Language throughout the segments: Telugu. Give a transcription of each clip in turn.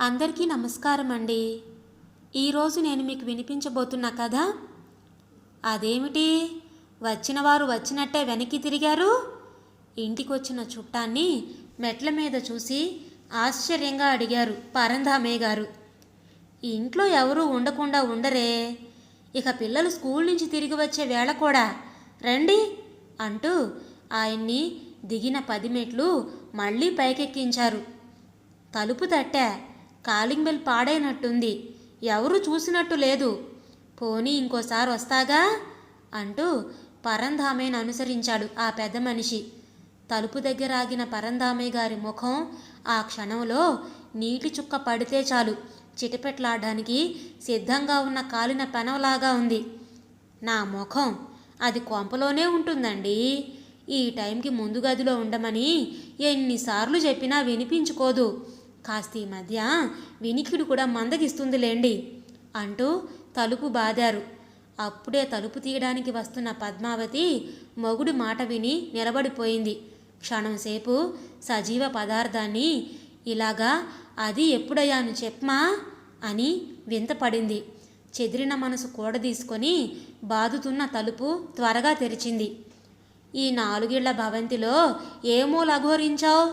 అందరికీ నమస్కారం అండి ఈరోజు నేను మీకు వినిపించబోతున్న కథ అదేమిటి? వచ్చిన వారు వచ్చినట్టే వెనక్కి తిరిగారు. ఇంటికి వచ్చిన చుట్టాన్ని మెట్ల మీద చూసి ఆశ్చర్యంగా అడిగారు పరంధామయ్య గారు. ఇంట్లో ఎవరూ ఉండకుండా ఉండరే. ఇక పిల్లలు స్కూల్ నుంచి తిరిగి వచ్చే వేళ కూడా రండి అంటూ ఆయన్ని దిగిన పది మెట్లు మళ్ళీ పైకెక్కించారు. తలుపు తట్టా కాలింగ్ బెల్ పాడైనట్టుంది. ఎవరు చూసినట్టు లేదు. పోనీ ఇంకోసారి వస్తాగా? అంటూ పరంధామయ్యను అనుసరించాడు ఆ పెద్ద మనిషి. తలుపు దగ్గర ఆగిన పరంధామయ్య గారి ముఖం ఆ క్షణంలో నీటి చుక్క పడితే చాలు. చిటపెట్లాడడానికి సిద్ధంగా ఉన్న కాలిన పెనవలాగా ఉంది. నా ముఖం అది కొంపలోనే ఉంటుందండి. ఈ టైంకి ముందు గదిలో ఉండమని ఎన్నిసార్లు చెప్పినా వినిపించుకోదు. కాస్త ఈ మధ్య వినికిడు కూడా మందగిస్తుందిలేండి అంటూ తలుపు బాదారు. అప్పుడే తలుపు తీయడానికి వస్తున్న పద్మావతి మొగుడు మాట విని నిలబడిపోయింది. క్షణంసేపు సజీవ పదార్థాన్ని ఇలాగా అది ఎప్పుడయ్యాను చెప్పమా అని వింతపడింది చెదిరిన మనసు కూడదీసుకొని బాదుతున్న తలుపు త్వరగా తెరిచింది. ఈ నాలుగేళ్ళ భవంతిలో ఏమో లఘోరించావు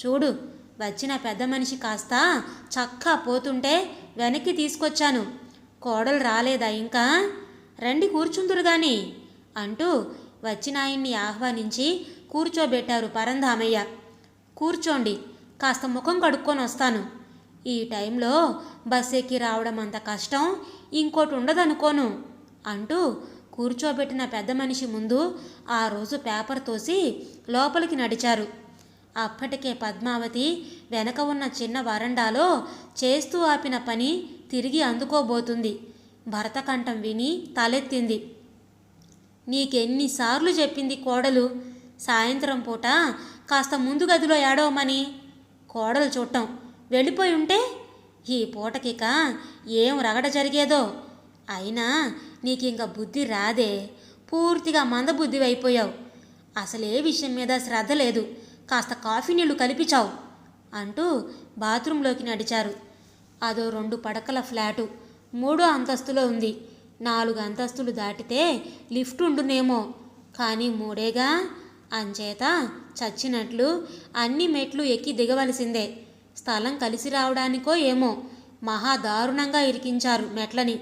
చూడు వచ్చిన పెద్ద మనిషి కాస్త చక్కా పోతుంటే వెనక్కి తీసుకొచ్చాను. కోడలు రాలేదా ఇంకా? రండి కూర్చుందురు గాని అంటూ వచ్చిన ఆయన్ని ఆహ్వానించి కూర్చోబెట్టారు పరంధామయ్య. కూర్చోండి కాస్త ముఖం కడుక్కొని వస్తాను. ఈ టైంలో బస్ ఎక్కి రావడం అంత కష్టం ఇంకోటి ఉండదనుకోను అంటూ కూర్చోబెట్టిన పెద్ద మనిషి ముందు ఆ రోజు పేపర్ తోసి లోపలికి నడిచారు. అప్పటికే పద్మావతి వెనక ఉన్న చిన్న వరండాలో చేస్తూ ఆపిన పని తిరిగి అందుకోబోతుంది. భరతకంఠం విని తలెత్తింది. నీకెన్నిసార్లు చెప్పింది కోడలు? సాయంత్రం పూట కాస్త ముందు గదిలో ఏడవమని. కోడలు చూడటం. వెళ్ళిపోయి ఉంటే? ఈ పూటకిక ఏం రగడ జరిగేదో? అయినా నీకింక బుద్ధి రాదే. పూర్తిగా మందబుద్ధి అయిపోయావు అసలే విషయం మీద శ్రద్ధ లేదు. కాస్త కాఫీ నీళ్ళు కలిపిచావు అంటూ బాత్రూంలోకి నడిచారు. అదో రెండు పడకల ఫ్లాటు మూడో అంతస్తులో ఉంది. నాలుగు అంతస్తులు దాటితే లిఫ్ట్ ఉండునేమో. కానీ మూడేగా? అంచేత చచ్చినట్లు అన్ని మెట్లు ఎక్కి దిగవలసిందే. స్థలం కలిసి రావడానికో ఏమో. మహా దారుణంగా ఇరికించారు మెట్లని.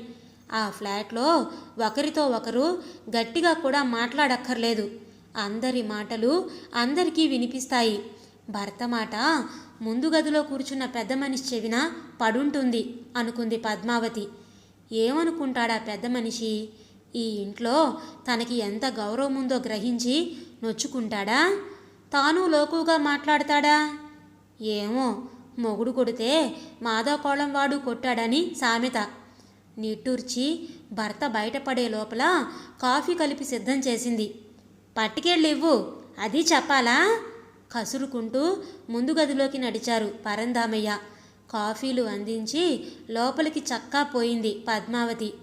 ఆ ఫ్లాట్లో ఒకరితో ఒకరు గట్టిగా కూడా మాట్లాడక్కర్లేదు. అందరి మాటలు అందరికీ వినిపిస్తాయి. భర్త మాట ముందు గదిలో కూర్చున్న పెద్ద మనిషి చెవిన పడుంటుంది అనుకుంది పద్మావతి. ఏమనుకుంటాడా పెద్ద మనిషి? ఈ ఇంట్లో తనకి ఎంత గౌరవం ఉందో గ్రహించి నొచ్చుకుంటాడా? తాను లోకుగా మాట్లాడతాడా? ఏమో మొగుడు కొడితే మాధవకోళం వాడు కొట్టాడని సామెత. నిట్టూర్చి భర్త బయటపడే లోపల కాఫీ కలిపి సిద్ధం చేసింది. పట్టుకెళ్ళివ్వు. అది చెప్పాలా? కసురుకుంటూ ముందు గదిలోకి నడిచారు పరందామయ్య కాఫీలు అందించి లోపలికి చక్కా పోయింది పద్మావతి.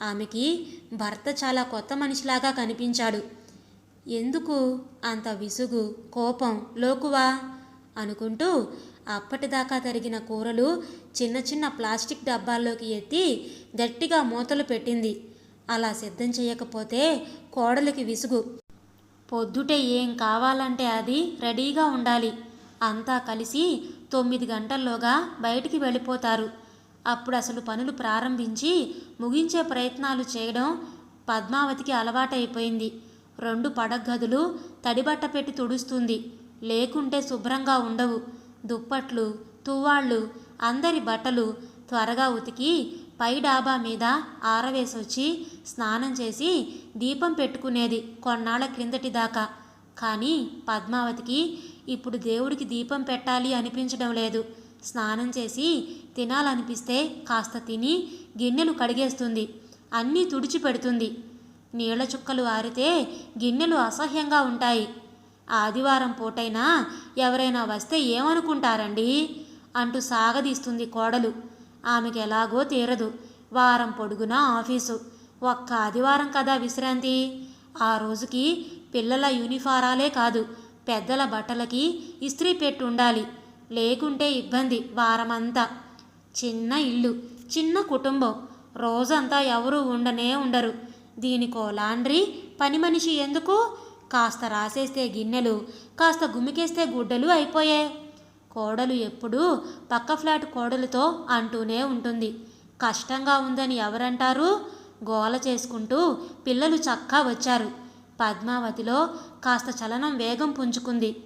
ఆమెకి భర్త చాలా కొత్త మనిషిలాగా కనిపించాడు. ఎందుకు? అంత విసుగు కోపం లోకువా? అనుకుంటూ అప్పటిదాకా తరిగిన కూరలు చిన్న చిన్న ప్లాస్టిక్ డబ్బాల్లోకి ఎత్తి గట్టిగా మూతలు పెట్టింది. అలా సిద్ధం చేయకపోతే కోడలికి విసుగు. పొద్దుటే ఏం కావాలంటే అది రెడీగా ఉండాలి. అంతా కలిసి తొమ్మిది గంటల్లోగా బయటికి వెళ్ళిపోతారు. అప్పుడు అసలు పనులు ప్రారంభించి ముగించే ప్రయత్నాలు చేయడం పద్మావతికి అలవాటైపోయింది. రెండు పడగదులు తడిబట్ట పెట్టి తుడుస్తుంది. లేకుంటే శుభ్రంగా ఉండవు. దుప్పట్లు తువ్వాళ్ళు అందరి బట్టలు త్వరగా ఉతికి పై డాబా మీద ఆరవేసొచ్చి స్నానం చేసి దీపం పెట్టుకునేది కొన్నాళ్ళ క్రిందటి దాకా. కానీ పద్మావతికి ఇప్పుడు దేవుడికి దీపం పెట్టాలి అనిపించడం లేదు. స్నానం చేసి తినాలనిపిస్తే కాస్త తిని గిన్నెలు కడిగేస్తుంది. అన్నీ తుడిచి పెడుతుంది. నీళ్ళ చుక్కలు ఆరితే గిన్నెలు అసహ్యంగా ఉంటాయి. ఆదివారం పూటైనా ఎవరైనా వస్తే ఏమనుకుంటారండి? అంటూ సాగదీస్తుంది కోడలు. ఆమెకి ఎలాగో తీరదు. వారం పొడుగునా ఆఫీసు. ఒక్క ఆదివారం కదా విశ్రాంతి? ఆ రోజుకి పిల్లల యూనిఫారాలే కాదు పెద్దల బట్టలకి ఇస్త్రీ పెట్టి ఉండాలి లేకుంటే ఇబ్బంది వారమంతా. చిన్న ఇల్లు చిన్న కుటుంబం. రోజంతా ఎవరూ ఉండనే ఉండరు. దీనికో లాండ్రీ పని మనిషి ఎందుకు? కాస్త రాసేస్తే గిన్నెలు కాస్త గుమికేస్తే గుడ్డలు అయిపోయాయి. కోడలు ఎప్పుడూ పక్క ఫ్లాట్ కోడలతో అంటూనే ఉంటుంది. కష్టంగా ఉందని ఎవరంటారు? గోల చేసుకుంటూ పిల్లలు చక్కా వచ్చారు. పద్మావతిలో కాస్త చలనం వేగం పుంజుకుంది.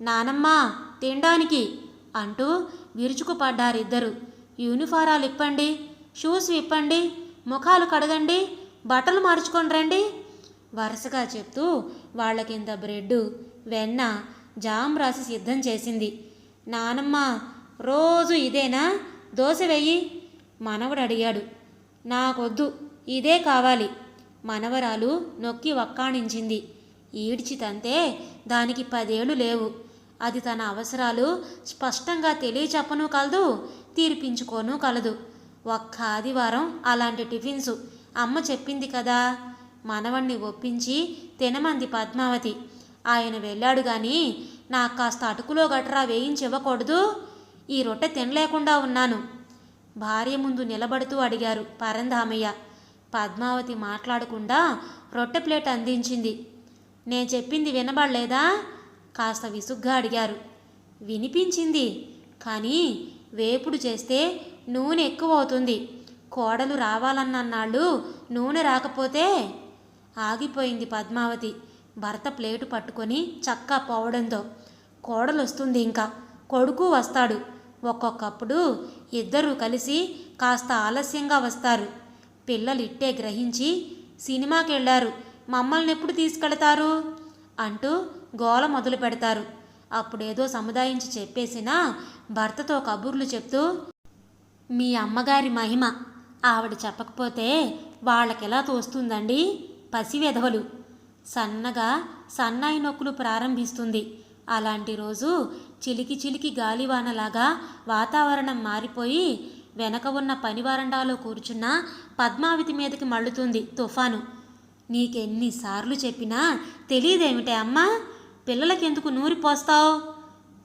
నానమ్మ తినడానికి అంటూ విరుచుకుపడ్డారిద్దరు. యూనిఫారాలు ఇప్పండి షూస్ విప్పండి ముఖాలు కడగండి బట్టలు మార్చుకొని రండి వరుసగా చెప్తూ వాళ్ళకింత బ్రెడ్ వెన్న జామ్ రాసి సిద్ధం చేసింది. నానమ్మ రోజు ఇదేనా? దోశ వెయ్యి మనవడు అడిగాడు. నాకొద్దు ఇదే కావాలి. మనవరాలు నొక్కి వక్కాణించింది. ఈడ్చి తంతే దానికి పదేళ్ళు లేవు. అది తన అవసరాలు స్పష్టంగా తెలియచెప్పను కలదు తీర్పించుకోను కలదు. ఒక్క ఆదివారం అలాంటి టిఫిన్స్ అమ్మ చెప్పింది కదా? మనవణ్ణి ఒప్పించి తినమంది పద్మావతి. ఆయన వెళ్ళాడు కానీ నాకు కాస్త అటుకులో గట్రా వేయించి ఇవ్వకూడదు. ఈ రొట్టె తినలేకుండా ఉన్నాను. భార్య ముందు నిలబడుతూ అడిగారు పరంధామయ్య. పద్మావతి మాట్లాడకుండా రొట్టె ప్లేట్ అందించింది. నేను చెప్పింది వినబడలేదా? కాస్త విసుగ్గా అడిగారు. వినిపించింది కానీ వేపుడు చేస్తే నూనె ఎక్కువ అవుతుంది కోడలు రావాలన్నన్నాళ్ళు నూనె రాకపోతే? ఆగిపోయింది పద్మావతి. భర్త ప్లేటు పట్టుకొని చక్కా పోవడంతో కోడలు వస్తుంది ఇంకా. కొడుకు వస్తాడు. ఒక్కొక్కప్పుడు ఇద్దరూ కలిసి కాస్త ఆలస్యంగా వస్తారు. పిల్లలు ఇట్టే గ్రహించి సినిమాకి వెళ్ళారు మమ్మల్ని ఎప్పుడు తీసుకెళతారు? అంటూ గోల మొదలు పెడతారు. అప్పుడేదో సముదాయించి చెప్పేసినా భర్తతో కబుర్లు చెప్తూ మీ అమ్మగారి మహిమ. ఆవిడ చెప్పకపోతే వాళ్ళకెలా తోస్తుందండి? పసివెధవలు. సన్నగా సన్నాయి నొక్కులు ప్రారంభిస్తుంది. అలాంటి రోజు చిలికి చిలికి గాలివానలాగా వాతావరణం మారిపోయి వెనక ఉన్న పని వరండాలో కూర్చున్న పద్మావతి మీదకి మళ్ళుతుంది తుఫాను. నీకెన్నిసార్లు చెప్పినా తెలియదేమిటే అమ్మా? పిల్లలకెందుకు నూరి పోస్తావు?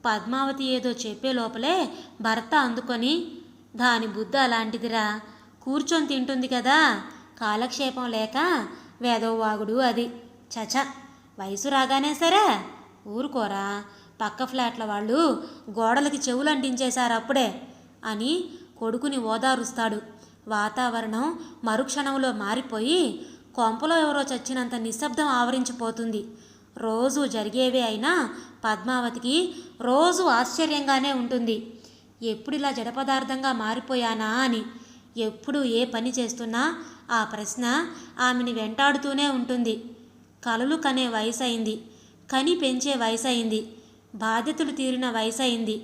పద్మావతి ఏదో చెప్పే లోపలే భర్త అందుకొని దాని బుద్ధ అలాంటిదిరా. కూర్చొని తింటుంది కదా. కాలక్షేపం లేక వేదవాగుడు అది. చచ వయసు రాగానే సరే. ఊరుకోరా పక్క ఫ్లాట్ల వాళ్ళు గోడలకి చెవులు అంటించేశారు అప్పుడే అని కొడుకుని ఓదారుస్తాడు. వాతావరణం మరుక్షణంలో మారిపోయి కొంపలో ఎవరో చచ్చినంత నిశ్శబ్దం ఆవరించిపోతుంది. రోజు జరిగేవే అయినా పద్మావతికి రోజు ఆశ్చర్యంగానే ఉంటుంది. ఎప్పుడు ఇలా జడపదార్థంగా మారిపోయానా అని ఎప్పుడు ఏ పని చేస్తున్నా ఆ ప్రశ్న ఆమెని వెంటాడుతూనే ఉంటుంది. కలలు కనే వయసు అయింది కని పెంచే వయసు అయింది బాధ్యతలు తీరిన వయసు అయింది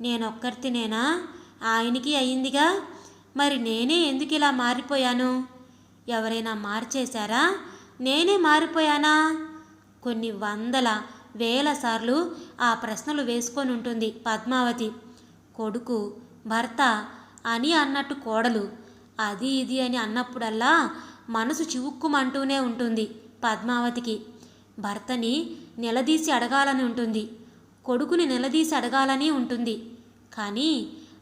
నేనొక్కరితినేనా ఆయనకి అయిందిగా? మరి నేనే ఎందుకు ఇలా మారిపోయాను? ఎవరైనా మార్చేశారా? నేనే మారిపోయానా? కొన్ని వందల వేల సార్లు ఆ ప్రశ్నలు వేసుకొని ఉంటుంది పద్మావతి. కొడుకు భర్త అని అన్నట్టు కోడలు. అది ఇది అని అన్నప్పుడల్లా మనసు చివుక్కుమంటూనే ఉంటుంది. పద్మావతికి. భర్తని నిలదీసి అడగాలని ఉంటుంది. కొడుకుని నిలదీసి అడగాలని ఉంటుంది. కానీ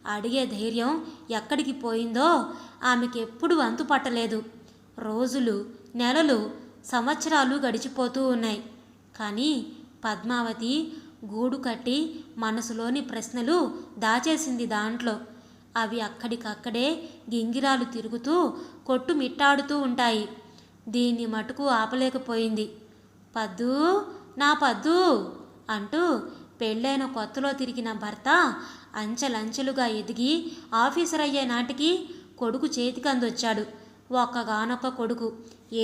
అడిగే ధైర్యం ఎక్కడికి పోయిందో ఆమెకి ఎప్పుడు అంతు పట్టలేదు రోజులు నెలలు సంవత్సరాలు గడిచిపోతూ ఉన్నాయి. కానీ పద్మావతి గూడు కట్టి మనసులోని ప్రశ్నలు దాచేసింది దాంట్లో. అవి అక్కడికక్కడే గింగిరాలు తిరుగుతూ కొట్టుమిట్టాడుతూ ఉంటాయి. దీన్ని మటుకు ఆపలేకపోయింది. పద్దు నా పద్దు! అంటూ పెళ్ళైన కొత్తలో తిరిగిన భర్త అంచెలంచెలుగా ఎదిగి ఆఫీసర్ అయ్యే నాటికి కొడుకు చేతికి అందొచ్చాడు ఒక్కగానొక్క కొడుకు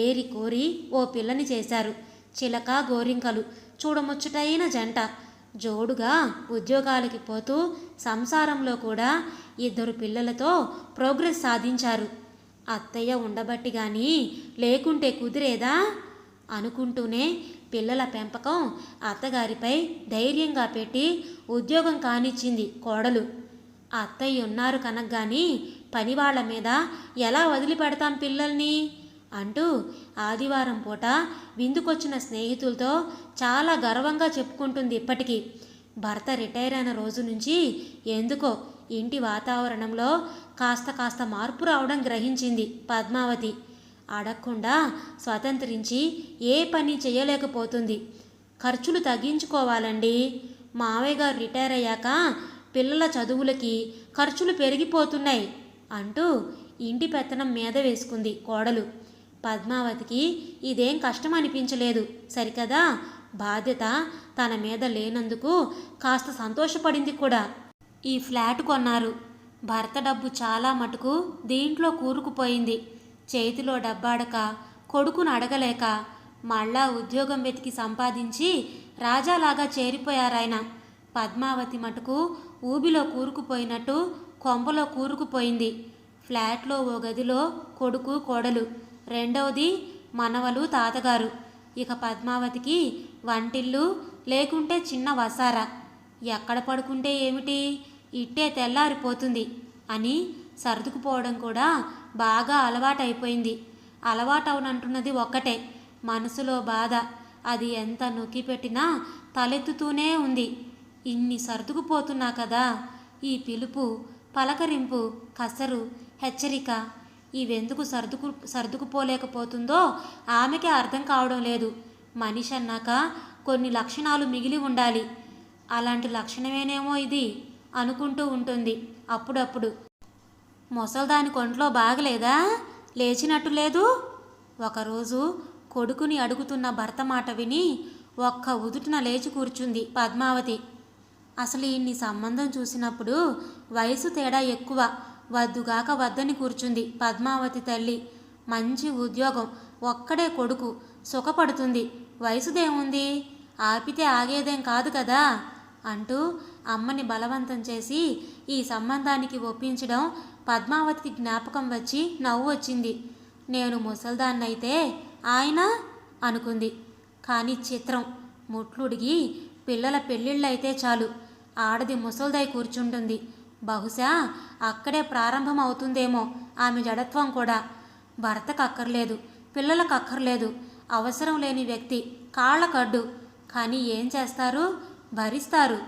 ఏరి కోరి ఓ పిల్లని చేశారు. చిలక గోరింకలు చూడముచ్చటైన జంట. జోడుగా ఉద్యోగాలకి పోతూ సంసారంలో కూడా ఇద్దరు పిల్లలతో ప్రోగ్రెస్ సాధించారు. అత్తయ్య ఉండబట్టి కానీ లేకుంటే కుదిరేదా? అనుకుంటూనే పిల్లల పెంపకం అత్తగారిపై ధైర్యంగా పెట్టి ఉద్యోగం కానిచ్చింది కోడలు. అత్తయ్య ఉన్నారు కనగ్గాని పనివాళ్ళ మీద ఎలా వదిలిపెడతాం పిల్లల్ని? అంటూ ఆదివారం పూట విందుకొచ్చిన స్నేహితులతో చాలా గర్వంగా చెప్పుకుంటుంది ఇప్పటికీ. భర్త రిటైర్ అయిన రోజు నుంచి ఎందుకో ఇంటి వాతావరణంలో కాస్త కాస్త మార్పు రావడం గ్రహించింది పద్మావతి. అడగకుండా స్వతంత్రించి ఏ పని చేయలేకపోతుంది. ఖర్చులు తగ్గించుకోవాలండి. మావయ్య గారు రిటైర్ అయ్యాక పిల్లల చదువులకి ఖర్చులు పెరిగిపోతున్నాయి అంటూ ఇంటి పెత్తనం మీద వేసుకుంది కోడలు. పద్మావతికి ఇదేం కష్టం అనిపించలేదు సరికదా? బాధ్యత తన మీద లేనందుకు కాస్త సంతోషపడింది కూడా. ఈ ఫ్లాట్ కొన్నారు. భర్త డబ్బు చాలా మటుకు దీంట్లో కూరుకుపోయింది. చేతిలో డబ్బాడక కొడుకును అడగలేక మళ్ళా ఉద్యోగం వెతికి సంపాదించి రాజాలాగా చేరిపోయారాయన. పద్మావతి మటుకు ఊబిలో కూరుకుపోయినట్టు కొంపలో కూరుకుపోయింది. ఫ్లాట్లో ఓ గదిలో కొడుకు కోడలు. రెండవది మనవలు తాతగారు. ఇక పద్మావతికి వంటిల్లు లేకుంటే చిన్న వసారా. ఎక్కడ పడుకుంటే ఏమిటి? ఇట్టే తెల్లారిపోతుంది అని సర్దుకుపోవడం కూడా బాగా అలవాటైపోయింది. అలవాటవునంటున్నది ఒక్కటే మనసులో బాధ. అది ఎంత నొక్కి పెట్టినా తలెత్తుతూనే ఉంది. ఇన్ని సర్దుకుపోతున్నా కదా ఈ పిలుపు పలకరింపు కసరు హెచ్చరిక ఇవెందుకు సర్దుకు సర్దుకుపోలేకపోతుందో ఆమెకే అర్థం కావడం లేదు. మనిషి అన్నాక కొన్ని లక్షణాలు మిగిలి ఉండాలి. అలాంటి లక్షణమేనేమో ఇది. అనుకుంటూ ఉంటుంది. అప్పుడప్పుడు ముసల్దాని కొంట్లో బాగలేదా? లేచినట్టు లేదు? ఒకరోజు కొడుకుని అడుగుతున్న భర్త మాట విని ఒక్క ఉదుటిన లేచి కూర్చుంది పద్మావతి. అసలు ఇన్ని సంబంధం చూసినప్పుడు వయసు తేడా ఎక్కువ. వద్దుగాక వద్దని కూర్చుంది పద్మావతి తల్లి. మంచి ఉద్యోగం ఒక్కడే కొడుకు సుఖపడుతుంది. వయసుదేముంది? ఆపితే ఆగేదేం కాదు కదా? అంటూ అమ్మని బలవంతం చేసి ఈ సంబంధానికి ఒప్పించడం పద్మావతికి జ్ఞాపకం వచ్చి నవ్వు వచ్చింది. నేను ముసల్దాన్నైతే ఆయన అనుకుంది. కానీ చిత్రం ముట్లుడిగి పిల్లల పెళ్ళిళ్ళైతే చాలు. ఆడది ముసల్దై కూర్చుంటుంది. బహుశా అక్కడే ప్రారంభం అవుతుందేమో ఆమె జడత్వం కూడా. భర్తకు అక్కర్లేదు పిల్లలకు అక్కర్లేదు. అవసరం లేని వ్యక్తి కాళ్ళ కడ్డు. కానీ ఏం చేస్తారు? భరిస్తారు.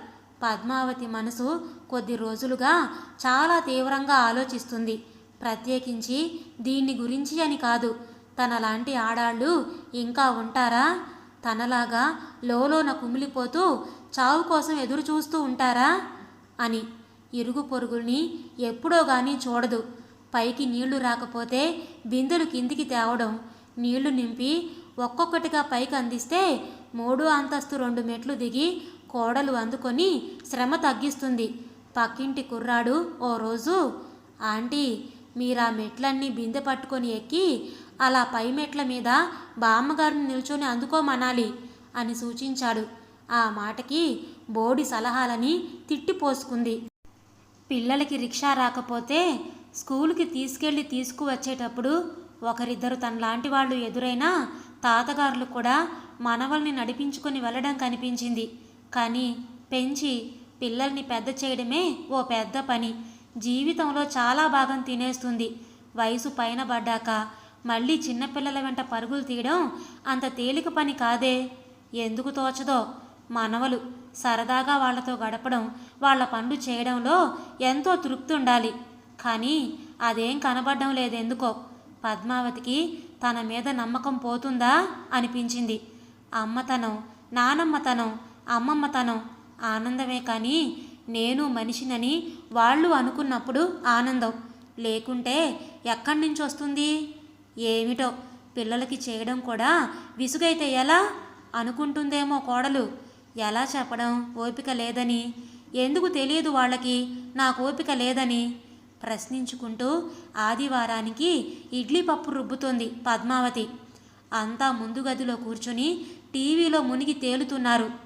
పద్మావతి మనసు కొద్ది రోజులుగా చాలా తీవ్రంగా ఆలోచిస్తుంది. ప్రత్యేకించి దీన్ని గురించి అని కాదు. తనలాంటి ఆడాళ్ళు ఇంకా ఉంటారా? తనలాగా లోలోన కుమిలిపోతూ చావు కోసం ఎదురు చూస్తూ ఉంటారా? అని. ఇరుగు పొరుగుల్ని ఎప్పుడో కానీ చూడదు. పైకి నీళ్ళు రాకపోతే బిందెలు కిందికి తేవడం నీళ్ళు నింపి ఒక్కొక్కటిగా పైకి అందిస్తే మూడు అంతస్తు రెండు మెట్లు దిగి కోడలు అందుకొని శ్రమ తగ్గిస్తుంది. పక్కింటి కుర్రాడు ఓ రోజు ఆంటీ మీరా మెట్లన్నీ బిందె పట్టుకొని ఎక్కి అలా పై మెట్ల మీద బామ్మగారిని నిల్చొని అందుకోమనాలి అని సూచించాడు. ఆ మాటకి బోడి సలహాలని తిట్టిపోసుకుంది పిల్లలకి రిక్షా రాకపోతే స్కూల్కి తీసుకెళ్ళి తీసుకువచ్చేటప్పుడు ఒకరిద్దరు తనలాంటి వాళ్ళు ఎదురైనా తాతగారులు కూడా మనవల్ని నడిపించుకొని వెళ్ళడం కనిపించింది. కానీ పెంచి పిల్లల్ని పెద్ద చేయడమే ఓ పెద్ద పని. జీవితంలో చాలా భాగం తినేస్తుంది. వయసు పైన పడ్డాక మళ్ళీ చిన్నపిల్లల వెంట పరుగులు తీయడం అంత తేలిక పని కాదే. ఎందుకు తోచదో? మనవలు సరదాగా వాళ్ళతో గడపడం వాళ్ళ పనులు చేయడంలో ఎంతో తృప్తి ఉండాలి. కానీ అదేం కనబడడం లేదెందుకో? పద్మావతికి తన మీద నమ్మకం పోతుందా? అనిపించింది. అమ్మతనం నానమ్మతనం అమ్మమ్మ తనం ఆనందమే కానీ నేను మనిషినని వాళ్ళు అనుకున్నప్పుడు ఆనందం. లేకుంటే ఎక్కడి నుంచి వస్తుంది? ఏమిటో పిల్లలకి చేయడం కూడా విసుగైతే ఎలా? అనుకుంటుందేమో కోడలు. ఎలా చెప్పడం? ఓపిక లేదని. ఎందుకు తెలియదు వాళ్ళకి? నాకు ఓపిక లేదని. ప్రశ్నించుకుంటూ ఆదివారానికి ఇడ్లీ పప్పు రుబ్బుతోంది పద్మావతి. అంతా ముందు గదిలో కూర్చుని టీవీలో మునిగి తేలుతున్నారు.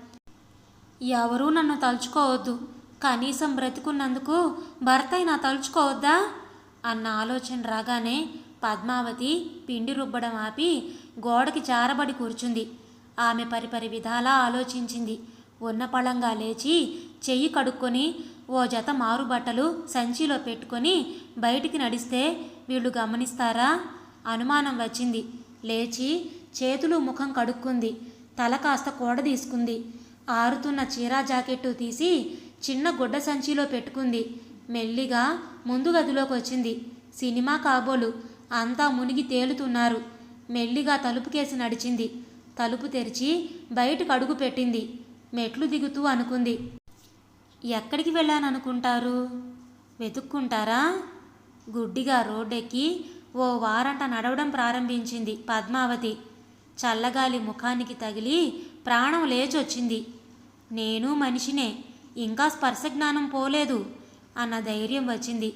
ఎవరూ నన్ను తలుచుకోవద్దు. కనీసం బ్రతికున్నందుకు భర్తైనా తలుచుకోవద్దా? అన్న ఆలోచన రాగానే పద్మావతి పిండి రుబ్బడం ఆపి గోడకి జారబడి కూర్చుంది. ఆమె పరిపరి విధాలా ఆలోచించింది. ఉన్న పళంగా లేచి చెయ్యి కడుక్కొని ఓ జత మారుబట్టలు సంచిలో పెట్టుకొని బయటికి నడిస్తే వీళ్ళు గమనిస్తారా? అనుమానం వచ్చింది. లేచి చేతులు ముఖం కడుక్కుంది. తల కాస్త కూడ తీసుకుంది. ఆరుతున్న చీరా జాకెట్టు తీసి చిన్న గుడ్డ సంచిలో పెట్టుకుంది. మెల్లిగా ముందు గదిలోకి వచ్చింది సినిమా కాబోలు అంతా మునిగి తేలుతున్నారు. మెల్లిగా తలుపుకేసి నడిచింది. తలుపు తెరిచి బయటకు అడుగు పెట్టింది. మెట్లు దిగుతూ అనుకుంది. ఎక్కడికి వెళ్ళాననుకుంటారు? వెతుక్కుంటారా? గుడ్డిగా రోడ్డెక్కి ఓ వారంట నడవడం ప్రారంభించింది పద్మావతి. చల్లగాలి ముఖానికి తగిలి ప్రాణం లేచొచ్చింది. నేను మనిషినే ఇంకా స్పర్శ జ్ఞానం పోలేదు అన్న ధైర్యం వచ్చింది.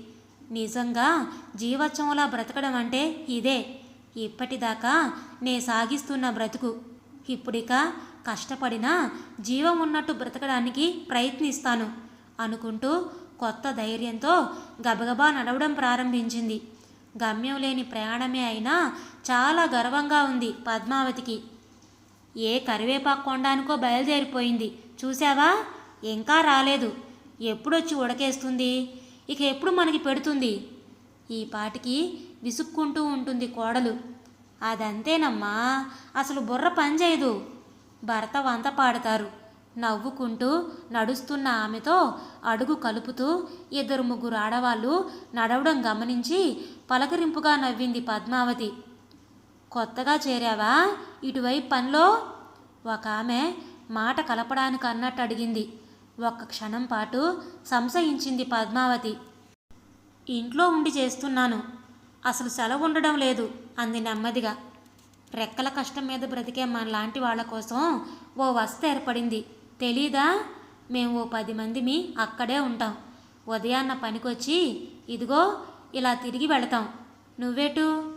నిజంగా జీవోత్సవంలా బ్రతకడం అంటే ఇదే. ఇప్పటిదాకా నే సాగిస్తున్న బ్రతుకు. ఇప్పుడిక కష్టపడినా జీవం ఉన్నట్టు బ్రతకడానికి ప్రయత్నిస్తాను అనుకుంటూ కొత్త ధైర్యంతో గబగబా నడవడం ప్రారంభించింది. గమ్యం లేని ప్రయాణమే అయినా చాలా గర్వంగా ఉంది పద్మావతికి. ఏ కరివేపాకు కొండానికో బయలుదేరిపోయింది. చూసావా ఇంకా రాలేదు. ఎప్పుడొచ్చి ఉడకేస్తుంది? ఇక ఎప్పుడు మనకి పెడుతుంది? ఈ పాటికి విసుక్కుంటూ ఉంటుంది కోడలు. అదంతేనమ్మా అసలు బుర్ర పనిచేయదు భర్త వంత పాడతారు. నవ్వుకుంటూ నడుస్తున్న ఆమెతో అడుగు కలుపుతూ ఇద్దరు ముగ్గురు ఆడవాళ్ళు నడవడం గమనించి పలకరింపుగా నవ్వింది పద్మావతి. కొత్తగా చేరావా? ఇటువైపు పనిలో? ఒక ఆమె మాట కలపడానికి అన్నట్టు అడిగింది. ఒక్క క్షణం పాటు సంశయించింది పద్మావతి. ఇంట్లో ఉండి చేస్తున్నాను. అసలు సెలవు ఉండడం లేదు అంది నెమ్మదిగా. రెక్కల కష్టం మీద బ్రతికే మన లాంటి వాళ్ళ కోసం ఓ వసత ఏర్పడింది. తెలీదా? మేము ఓ పది మందిమి అక్కడే ఉంటాం. ఉదయాన్న పనికొచ్చి ఇదిగో ఇలా తిరిగి వెళతాం. నువ్వేటు?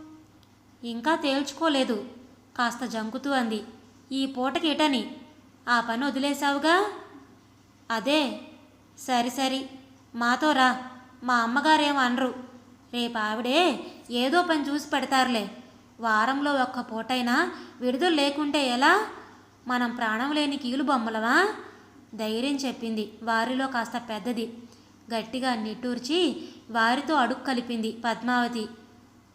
ఇంకా తేల్చుకోలేదు కాస్త జంకుతూ అంది. ఈ పూటకేటని? ఆ పని వదిలేశావుగా? అదే సరి సరి. మాతో రా. మా అమ్మగారేం అనరు. రేపు ఆవిడే ఏదో పని చూసి పెడతారులే. వారంలో ఒక్క పూటైనా విడుదల లేకుంటే ఎలా? మనం ప్రాణం లేని కీలు బొమ్మలవా ధైర్యం చెప్పింది. వారిలో కాస్త పెద్దది. గట్టిగా నిట్టూర్చి వారితో అడుగు కలిపింది పద్మావతి.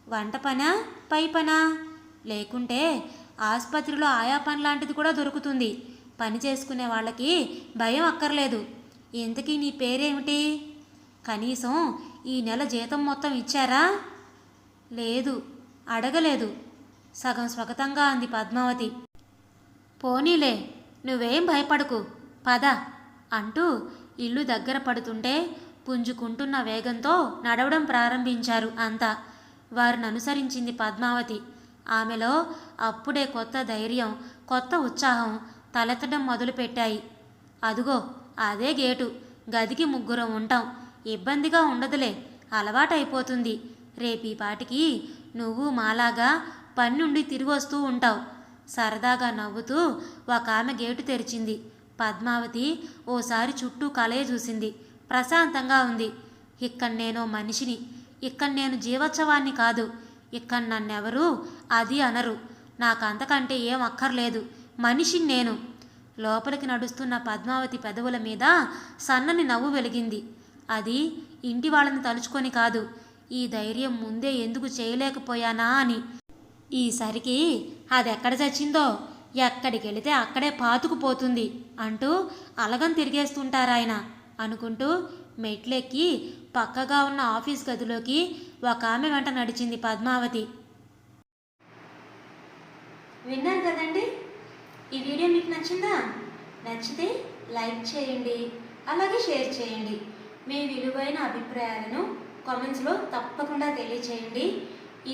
వంట పనా? పై పనా? లేకుంటే ఆసుపత్రిలో ఆయా పని లాంటిది కూడా దొరుకుతుంది. పని చేసుకునే వాళ్ళకి భయం అక్కర్లేదు. ఇంతకీ నీ పేరేమిటి? కనీసం ఈ నెల జీతం మొత్తం ఇచ్చారా? లేదు అడగలేదు. సగం స్వగతంగా అంది పద్మావతి. పోనీలే నువ్వేం భయపడకు. పద అంటూ ఇల్లు దగ్గర పడుతుంటే పుంజుకుంటున్న వేగంతో నడవడం ప్రారంభించారు అంతా. వారిని అనుసరించింది పద్మావతి. ఆమెలో అప్పుడే కొత్త ధైర్యం కొత్త ఉత్సాహం తలెత్తడం మొదలుపెట్టాయి. అదుగో అదే గేటు. గదికి ముగ్గురం ఉంటాం. ఇబ్బందిగా ఉండదులే. అలవాటైపోతుంది. రేపీ పాటికి నువ్వు మాలాగా పని నుండి తిరిగి వస్తూ ఉంటావు. సరదాగా నవ్వుతూ ఒక ఆమె గేటు తెరిచింది. పద్మావతి ఓసారి చుట్టూ కలయ చూసింది. ప్రశాంతంగా ఉంది. ఇక్కడ నేను మనిషిని. ఇక్కడ నేను జీవోత్సవాన్ని కాదు. ఇక్కడ నన్నెవరూ అది అనరు. నాకంతకంటే ఏం అక్కర్లేదు. మనిషిని నేను. లోపలికి నడుస్తున్న పద్మావతి పెదవుల మీద సన్నని నవ్వు వెలిగింది. అది ఇంటి వాళ్ళని తలుచుకొని కాదు ఈ ధైర్యం ముందే ఎందుకు చేయలేకపోయానా అని. ఈసరికి అది ఎక్కడ చచ్చిందో ఎక్కడికి వెళితే అక్కడే పాతుకుపోతుంది అంటూ అలగం తిరిగేస్తుంటారాయన అనుకుంటూ మెట్లెక్కి పక్కగా ఉన్న ఆఫీస్ గదిలోకి ఒక ఆమె వెంట నడిచింది పద్మావతి. విన్నారు కదండి? ఈ వీడియో మీకు నచ్చిందా? నచ్చితే లైక్ చేయండి అలాగే షేర్ చేయండి. మీ విలువైన అభిప్రాయాలను కామెంట్స్లో తప్పకుండా తెలియచేయండి.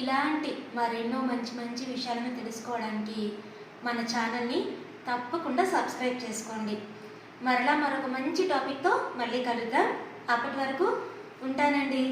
ఇలాంటి మరెన్నో మంచి మంచి విషయాలను తెలుసుకోవడానికి మన ఛానల్ని తప్పకుండా సబ్స్క్రైబ్ చేసుకోండి. మరలా మరొక మంచి టాపిక్తో మళ్ళీ కలుద్దాం. అప్పటి వరకు ఉంటానండి.